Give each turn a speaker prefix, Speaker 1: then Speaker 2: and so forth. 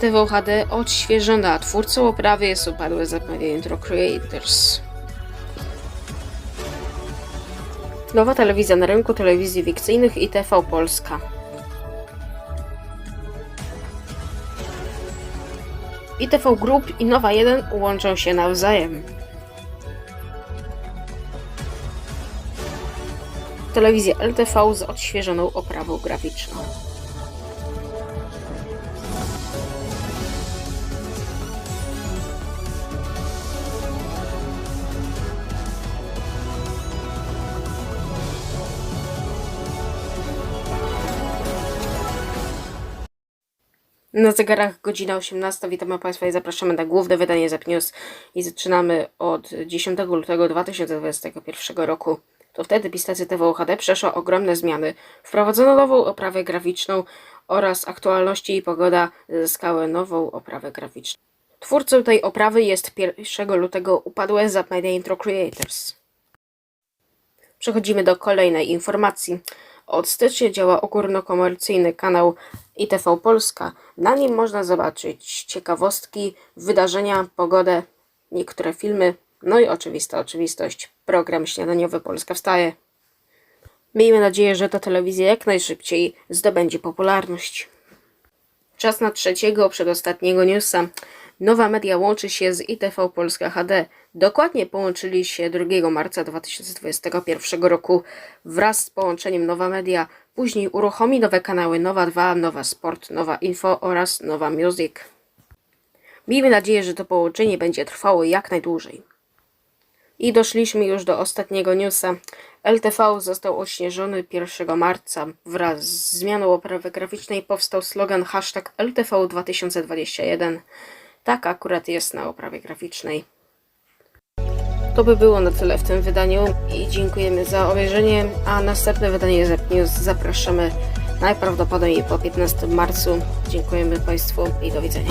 Speaker 1: TV HD odświeżona. Twórcą oprawy jest upadłe zapewnienie Intro Creators. Nowa telewizja na rynku telewizji fikcyjnych i TV Polska. ITV Group i Nowa 1 łączą się nawzajem. Telewizja LTV z odświeżoną oprawą graficzną. Na zegarach godzina 18. Witamy Państwa i zapraszamy na główne wydanie Zap News i zaczynamy od 10 lutego 2021 roku. To wtedy pistacy TV HD przeszła ogromne zmiany. Wprowadzono nową oprawę graficzną oraz aktualności i pogoda zyskały nową oprawę graficzną. Twórcą tej oprawy jest 1 lutego upadłe Zap Media Intro Creators. Przechodzimy do kolejnej informacji. Od stycznia działa ogólnokomercyjny kanał ITV Polska. Na nim można zobaczyć ciekawostki, wydarzenia, pogodę, niektóre filmy, no i oczywista oczywistość. Program śniadaniowy Polska wstaje. Miejmy nadzieję, że ta telewizja jak najszybciej zdobędzie popularność. Czas na trzeciego, przedostatniego newsa. Nowa media łączy się z ITV Polska HD. Dokładnie połączyli się 2 marca 2021 roku wraz z połączeniem Nowa Media. Później uruchomi nowe kanały Nowa 2, Nowa Sport, Nowa Info oraz Nowa Music. Miejmy nadzieję, że to połączenie będzie trwało jak najdłużej. I doszliśmy już do ostatniego newsa. LTV został odśnieżony 1 marca. Wraz z zmianą oprawy graficznej powstał slogan hashtag LTV 2021. Tak akurat jest na oprawie graficznej. To by było na tyle w tym wydaniu i dziękujemy za obejrzenie, a następne wydanie Zep News zapraszamy najprawdopodobniej po 15 marcu. Dziękujemy Państwu i do widzenia.